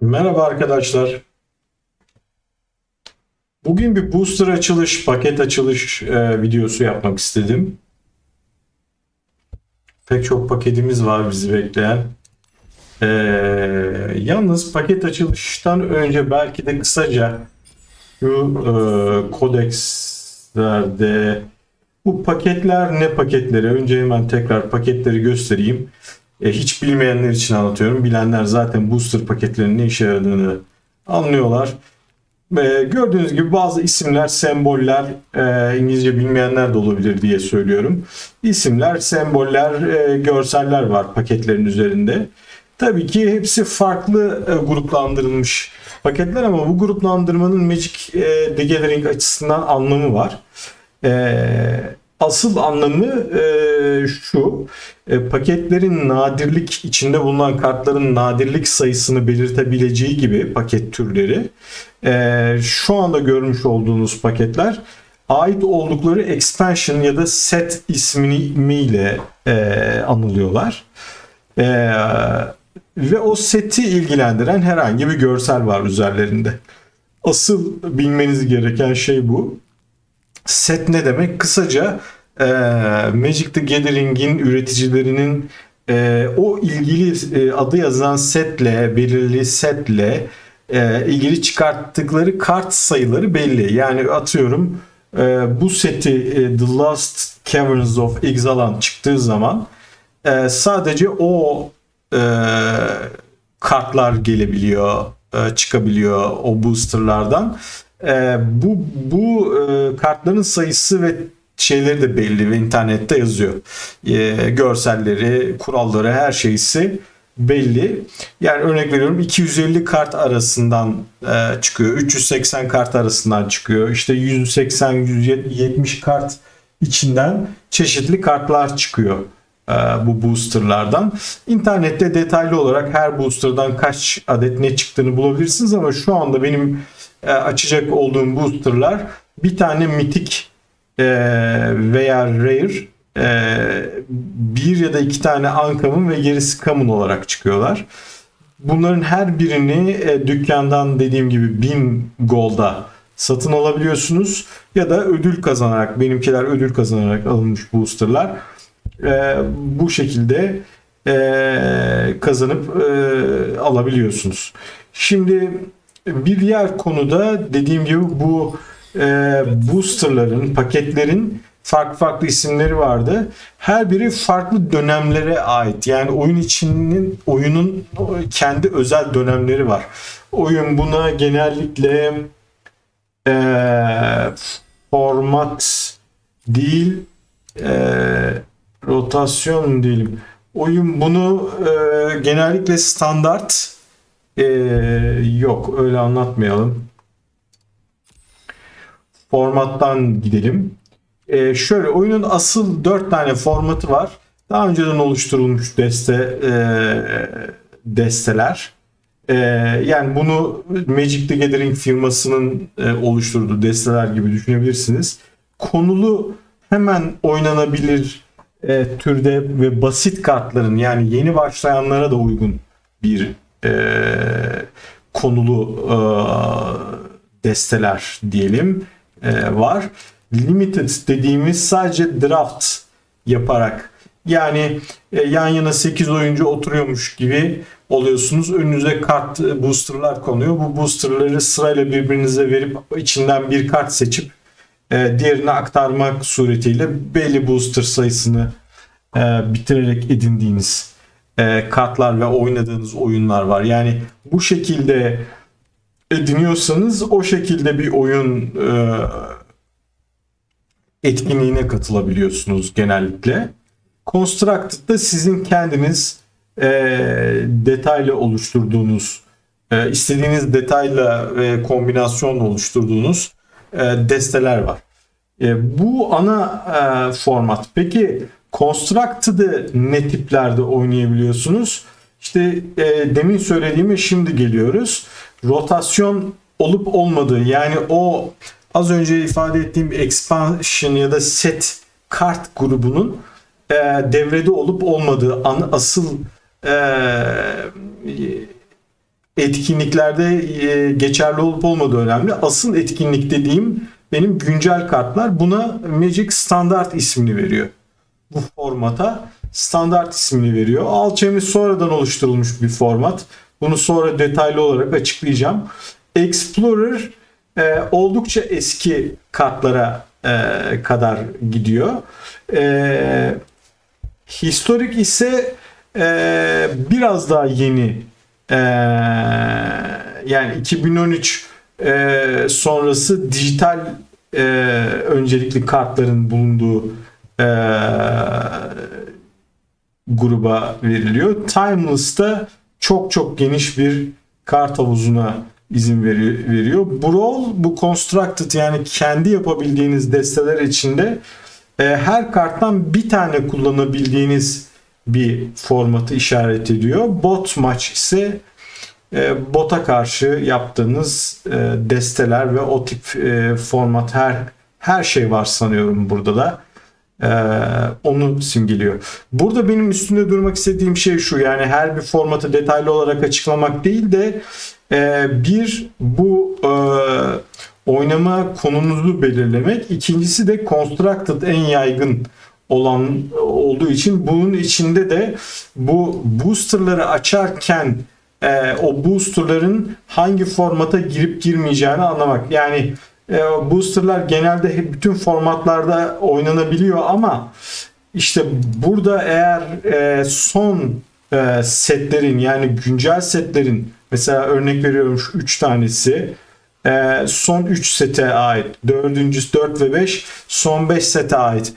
Merhaba arkadaşlar. Bugün bir booster açılış, paket açılış e, videosu yapmak istedim. Pek çok paketimiz var bizi bekleyen. E, yalnız paket açılıştan önce belki de kısaca şu e, kodekslerde bu paketler ne paketleri? Önce hemen tekrar paketleri göstereyim. E, hiç bilmeyenler için anlatıyorum. Bilenler zaten booster paketlerinin ne işe yaradığını anlıyorlar. E, gördüğünüz gibi bazı isimler, semboller e, İngilizce bilmeyenler de olabilir diye söylüyorum. İsimler, semboller, e, görseller var paketlerin üzerinde. Tabii ki hepsi farklı e, gruplandırılmış paketler ama bu gruplandırmanın Magic e, the Gathering açısından anlamı var. E, asıl anlamı e, şu. E, paketlerin nadirlik içinde bulunan kartların nadirlik sayısını belirtebileceği gibi paket türleri e, şu anda görmüş olduğunuz paketler ait oldukları expansion ya da set ismiyle e, anılıyorlar. E, ve o seti ilgilendiren herhangi bir görsel var üzerlerinde. Asıl bilmeniz gereken şey bu. Set ne demek? Kısaca e, Magic the Gathering'in üreticilerinin e, o ilgili e, adı yazan setle, belirli setle e, ilgili çıkarttıkları kart sayıları belli. Yani atıyorum e, bu seti e, The Last Caverns of Ixalan çıktığı zaman e, sadece o e, kartlar gelebiliyor, e, çıkabiliyor o boosterlardan. E, bu bu e, kartların sayısı ve şeyleri de belli ve internette yazıyor. E, görselleri, kuralları, her şeysi belli. Yani örnek veriyorum 250 kart arasından e, çıkıyor. 380 kart arasından çıkıyor. İşte 180 170 kart içinden çeşitli kartlar çıkıyor e, bu boosterlardan. İnternette detaylı olarak her boosterdan kaç adet ne çıktığını bulabilirsiniz ama şu anda benim açacak olduğum boosterlar bir tane mitik e, veya rare e, bir ya da iki tane ankamın ve gerisi kamun olarak çıkıyorlar. Bunların her birini e, dükkandan dediğim gibi 1000 golda satın alabiliyorsunuz ya da ödül kazanarak benimkiler ödül kazanarak alınmış boosterlar e, bu şekilde e, kazanıp e, alabiliyorsunuz. Şimdi bir diğer konuda dediğim gibi bu e, boosterların, paketlerin farklı farklı isimleri vardı. Her biri farklı dönemlere ait. Yani oyun içinin oyunun kendi özel dönemleri var. Oyun buna genellikle e, format değil e, rotasyon diyelim. Oyun bunu e, genellikle standart e, yok öyle anlatmayalım. Formattan gidelim. E, şöyle oyunun asıl 4 tane formatı var. Daha önceden oluşturulmuş deste e, desteler. E, yani bunu Magic the Gathering firmasının e, oluşturduğu desteler gibi düşünebilirsiniz. Konulu hemen oynanabilir e, türde ve basit kartların yani yeni başlayanlara da uygun bir e, konulu e, desteler diyelim e, var. Limited dediğimiz sadece draft yaparak yani e, yan yana 8 oyuncu oturuyormuş gibi oluyorsunuz. Önünüze kart boosterlar konuyor. Bu boosterları sırayla birbirinize verip içinden bir kart seçip e, diğerine aktarmak suretiyle belli booster sayısını e, bitirerek edindiğiniz e, kartlar ve oynadığınız oyunlar var. Yani bu şekilde ediniyorsanız o şekilde bir oyun e, etkinliğine katılabiliyorsunuz genellikle. Constructed'da sizin kendiniz e, detaylı oluşturduğunuz, e, istediğiniz detayla ve kombinasyonla oluşturduğunuz e, desteler var. E, bu ana e, format. Peki Constructed'ı ne tiplerde oynayabiliyorsunuz? İşte e, demin söylediğime şimdi geliyoruz. Rotasyon olup olmadığı yani o az önce ifade ettiğim expansion ya da set kart grubunun e, devrede olup olmadığı an, asıl e, etkinliklerde e, geçerli olup olmadığı önemli. Asıl etkinlik dediğim benim güncel kartlar. Buna Magic Standart ismini veriyor. Bu formata standart ismini veriyor. Alchemy sonradan oluşturulmuş bir format. Bunu sonra detaylı olarak açıklayacağım. Explorer e, oldukça eski kartlara e, kadar gidiyor. E, Historik ise e, biraz daha yeni. E, yani 2013 e, sonrası dijital e, öncelikli kartların bulunduğu e, gruba veriliyor. Timeless'ta çok çok geniş bir kart havuzuna izin veri- veriyor. Brawl bu constructed yani kendi yapabildiğiniz desteler içinde e, her karttan bir tane kullanabildiğiniz bir formatı işaret ediyor. Bot maç ise e, bota karşı yaptığınız e, desteler ve o tip e, format her her şey var sanıyorum burada da. Onu simgeliyor. Burada benim üstünde durmak istediğim şey şu yani her bir formatı detaylı olarak açıklamak değil de bir bu oynama konunuzu belirlemek. İkincisi de constructed en yaygın olan olduğu için bunun içinde de bu boosterları açarken e, o boosterların hangi formata girip girmeyeceğini anlamak. Yani e, boosterlar genelde bütün formatlarda oynanabiliyor ama işte burada eğer e, son e, setlerin yani güncel setlerin mesela örnek veriyorum şu 3 tanesi e, son 3 sete ait. Dördüncüsü 4 ve 5 son 5 sete ait.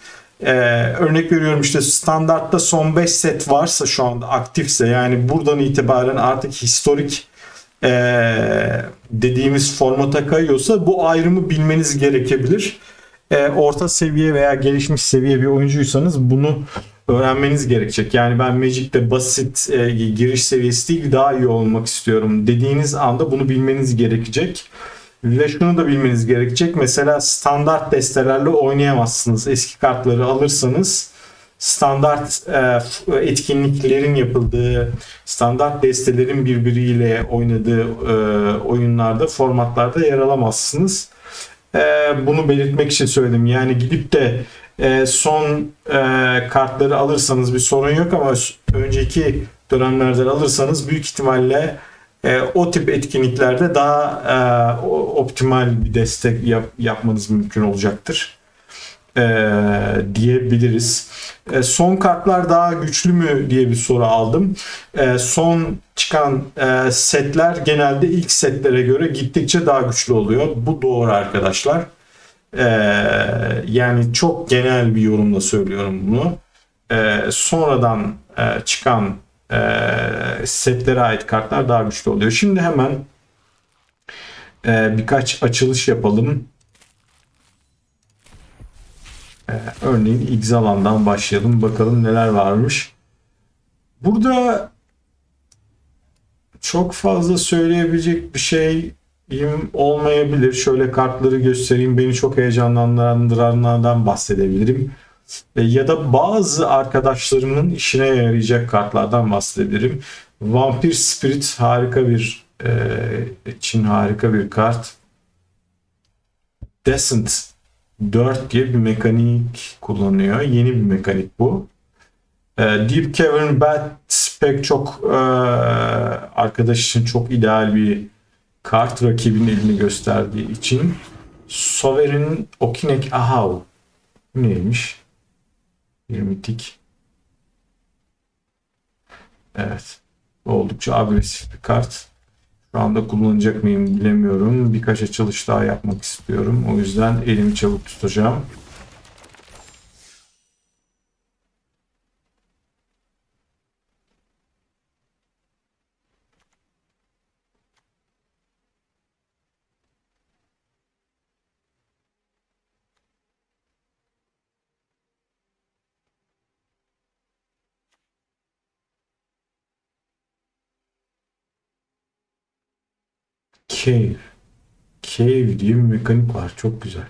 Ee, örnek veriyorum işte standartta son 5 set varsa şu anda aktifse yani buradan itibaren artık historik ee, dediğimiz formata kayıyorsa bu ayrımı bilmeniz gerekebilir. Ee, orta seviye veya gelişmiş seviye bir oyuncuysanız bunu öğrenmeniz gerekecek. Yani ben Magic'te basit e, giriş seviyesi değil daha iyi olmak istiyorum dediğiniz anda bunu bilmeniz gerekecek. Ve şunu da bilmeniz gerekecek. Mesela standart destelerle oynayamazsınız. Eski kartları alırsanız standart e, etkinliklerin yapıldığı, standart destelerin birbiriyle oynadığı e, oyunlarda, formatlarda yer alamazsınız. E, bunu belirtmek için söyledim. Yani gidip de son kartları alırsanız bir sorun yok ama önceki dönemlerden alırsanız büyük ihtimalle e, o tip etkinliklerde daha e, optimal bir destek yap, yapmanız mümkün olacaktır e, diyebiliriz. E, son kartlar daha güçlü mü diye bir soru aldım. E, son çıkan e, setler genelde ilk setlere göre gittikçe daha güçlü oluyor. Bu doğru arkadaşlar. E, yani çok genel bir yorumla söylüyorum bunu. E, sonradan e, çıkan setlere ait kartlar daha güçlü oluyor. Şimdi hemen e, birkaç açılış yapalım. Ee, örneğin Xalan'dan başlayalım. Bakalım neler varmış. Burada çok fazla söyleyebilecek bir şeyim olmayabilir. Şöyle kartları göstereyim. Beni çok heyecanlandıranlardan bahsedebilirim. Ya da bazı arkadaşlarımın işine yarayacak kartlardan bahsedebilirim. Vampir Spirit harika bir e, için harika bir kart. Descent 4 diye bir mekanik kullanıyor. Yeni bir mekanik bu. E, Deep Cavern Bat pek çok e, arkadaş için çok ideal bir kart rakibin elini gösterdiği için. Sovereign Okinek Ahav. Neymiş? Bir mitik. Evet. Oldukça agresif bir kart. Şu anda kullanacak mıyım bilemiyorum. Birkaç açılış daha yapmak istiyorum. O yüzden elimi çabuk tutacağım. Cave. Cave diye bir mekanik var. Çok güzel.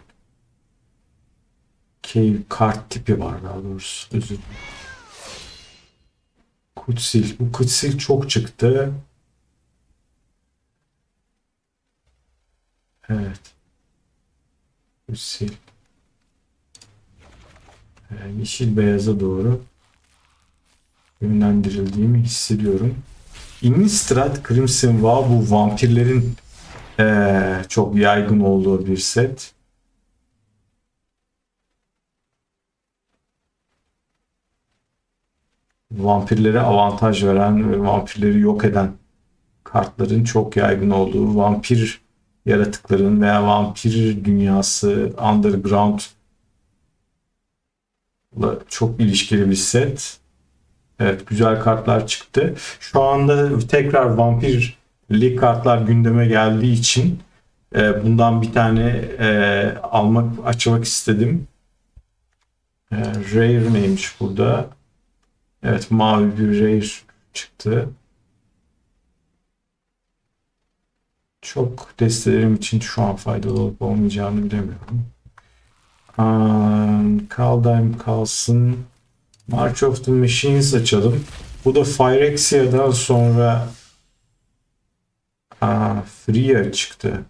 Cave kart tipi var daha doğrusu. Özür. Kutsil. Bu kutsil çok çıktı. Evet. Sil. Ee, yeşil beyaza doğru yönlendirildiğimi hissediyorum. Innistrad Crimson Vow bu vampirlerin ee, çok yaygın olduğu bir set. Vampirlere avantaj veren ve vampirleri yok eden kartların çok yaygın olduğu vampir yaratıkların veya vampir dünyası underground çok ilişkili bir set. Evet güzel kartlar çıktı. Şu anda tekrar vampir lig kartlar gündeme geldiği için e, bundan bir tane e, almak açmak istedim. E, rare neymiş burada? Evet mavi bir rare çıktı. Çok destelerim için şu an faydalı olup olmayacağını bilemiyorum. Um, Kaldheim kalsın. March of the Machines açalım. Bu da Phyrexia'dan sonra Aa, Freya çıktı.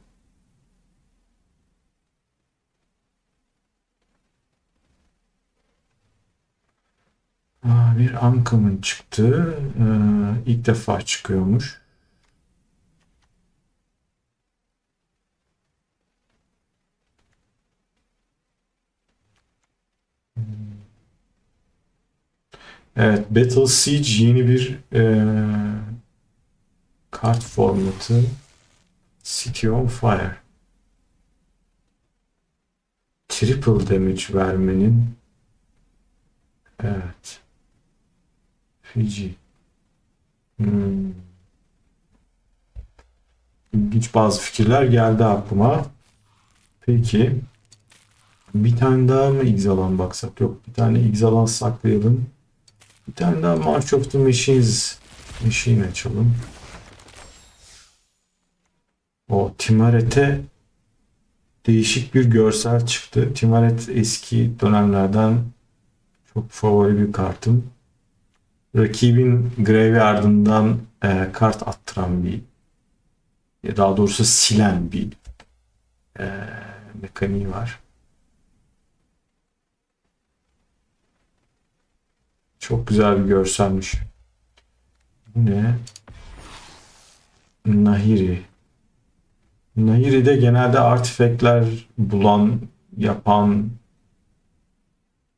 Aa, bir Uncommon çıktı. Ee, ilk defa çıkıyormuş. Evet, Battle Siege yeni bir e, kart formatı. City on Fire. Triple damage vermenin Evet. Fiji. Hmm. İlginç bazı fikirler geldi aklıma. Peki. Bir tane daha mı Xalan baksak? Yok bir tane Xalan saklayalım. Bir tane daha March of the Machines Machine açalım. O Timaret'e değişik bir görsel çıktı. Timaret eski dönemlerden çok favori bir kartım. Rakibin graveyardından e, kart attıran bir daha doğrusu silen bir e, mekaniği var. Çok güzel bir görselmiş. Bu ne? Nahiri. Nahiri'de genelde artifekler bulan, yapan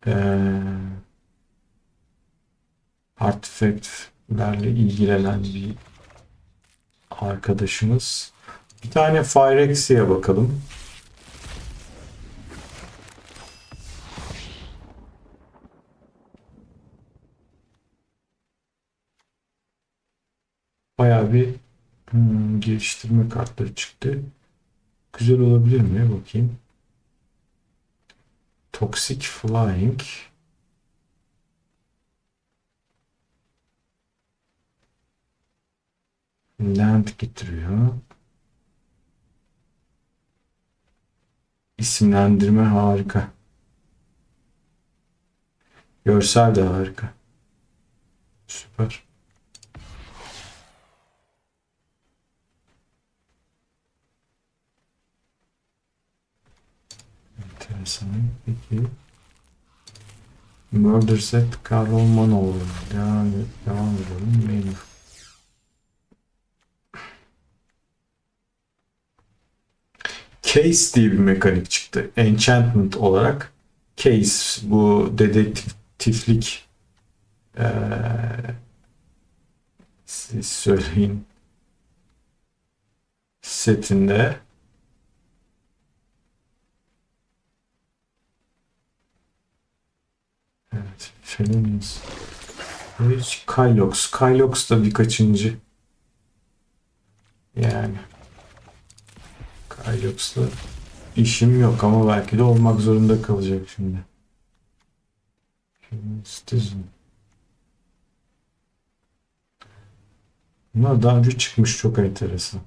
ee, artifactlerle ilgilenen bir arkadaşımız. Bir tane Phyrexia'ya bakalım. Bayağı bir hmm, geliştirme kartları çıktı. Güzel olabilir mi? Bakayım. Toxic Flying. Land getiriyor. İsimlendirme harika. Görsel de harika. Süper. Enteresan. Peki. Murder Set Karl Manoğlu. Devam, devam edelim. Mail. Case diye bir mekanik çıktı. Enchantment olarak. Case bu dedektiflik ee, siz söyleyin setinde Evet. Felonious. Hiç Kylox. Kylox da birkaçıncı. Yani. Kylox'la işim yok ama belki de olmak zorunda kalacak şimdi. Citizen. Bunlar daha önce çıkmış çok enteresan.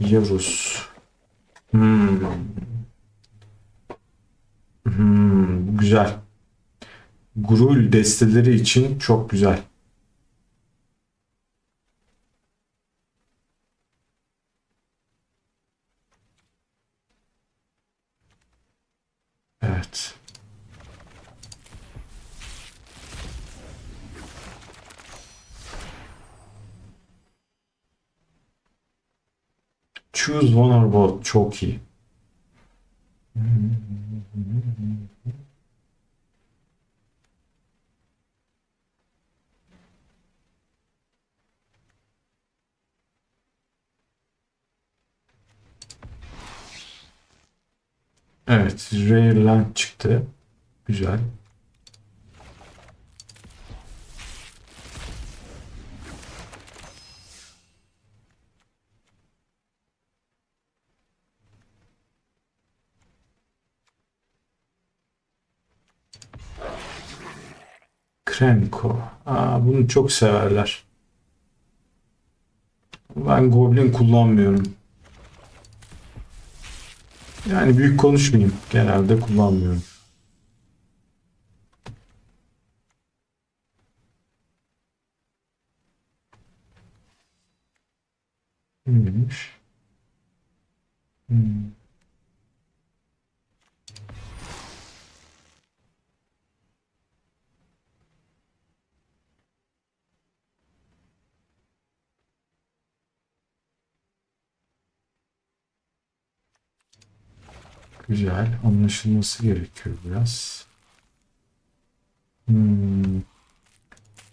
Yarus. Hmm. Hmm, güzel. Grul desteleri için çok güzel. Evet. Choose one or both çok iyi. Rare çıktı. Güzel. Krenko. Aa, bunu çok severler. Ben Goblin kullanmıyorum. Yani büyük konuşmayayım. Genelde kullanmıyorum. Neymiş? Hmm. Güzel. Anlaşılması gerekiyor biraz. Hmm.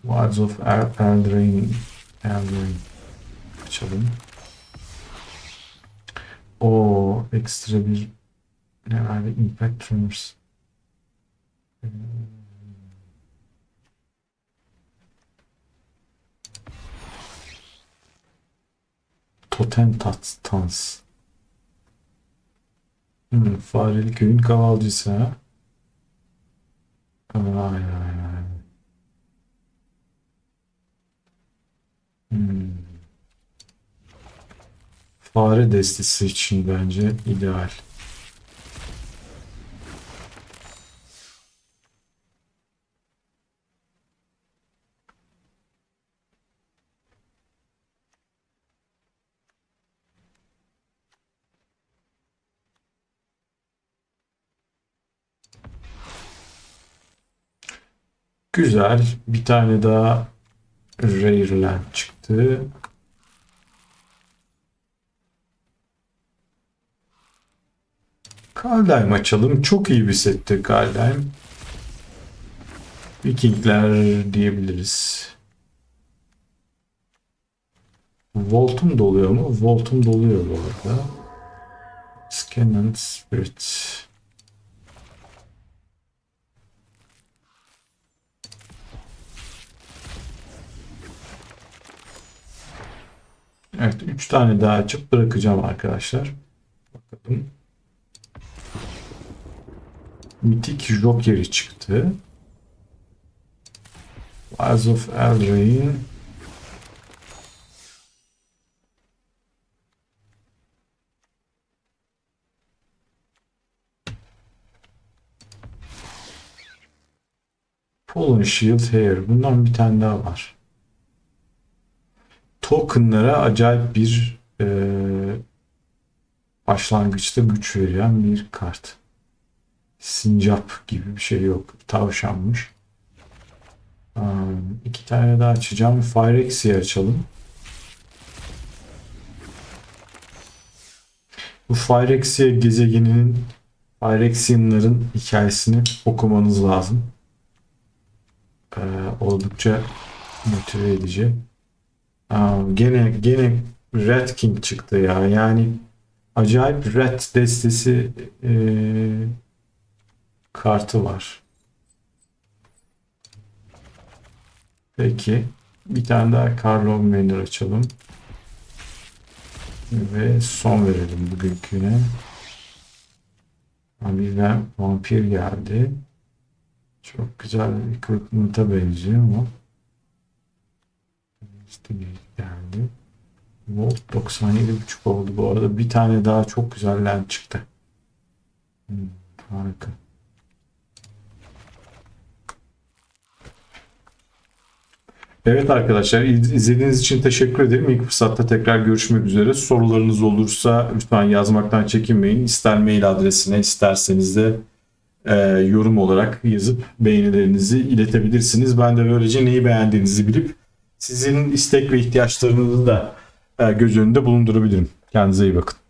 Words of El Eldrain. Eldrain. Açalım. O ekstra bir ne verdi? Impact Tremors. Hmm. Totem Tans. Hmm, Fareli köyün kavalcısı ha. Ay ay ay. Hmm. Fare destesi için bence ideal. Güzel. Bir tane daha Rare Land çıktı. Kaldheim açalım. Çok iyi bir setti Kaldheim. Vikingler diyebiliriz. Voltum doluyor mu? Voltum doluyor bu arada. Scan and Spirit. Evet 3 tane daha açıp bırakacağım arkadaşlar. Bakalım. Mitik Joker'i çıktı. Wise of Eldraine. Fallen Shield Hair. Bundan bir tane daha var. Tokenlara acayip bir e, başlangıçta güç veren bir kart. Sincap gibi bir şey yok. Tavşanmış. Um, iki tane daha açacağım. Phyrexia açalım. Bu Phyrexia gezegeninin Phyrexianların hikayesini okumanız lazım. Ee, oldukça motive edici. Gene gene Red King çıktı ya. Yani acayip Red destesi e, kartı var. Peki. Bir tane daha Carlo Manor açalım. Ve son verelim bugünküne. Bir de vampir geldi. Çok güzel bir equipment'a benziyor ama geldi. Volt 97.5 oldu. Bu arada bir tane daha çok güzel land çıktı. Hmm, harika. Evet arkadaşlar izlediğiniz için teşekkür ederim. İlk fırsatta tekrar görüşmek üzere. Sorularınız olursa lütfen yazmaktan çekinmeyin. İster mail adresine isterseniz de e, yorum olarak yazıp beğenilerinizi iletebilirsiniz. Ben de böylece neyi beğendiğinizi bilip sizin istek ve ihtiyaçlarınızı da e, göz önünde bulundurabilirim. Kendinize iyi bakın.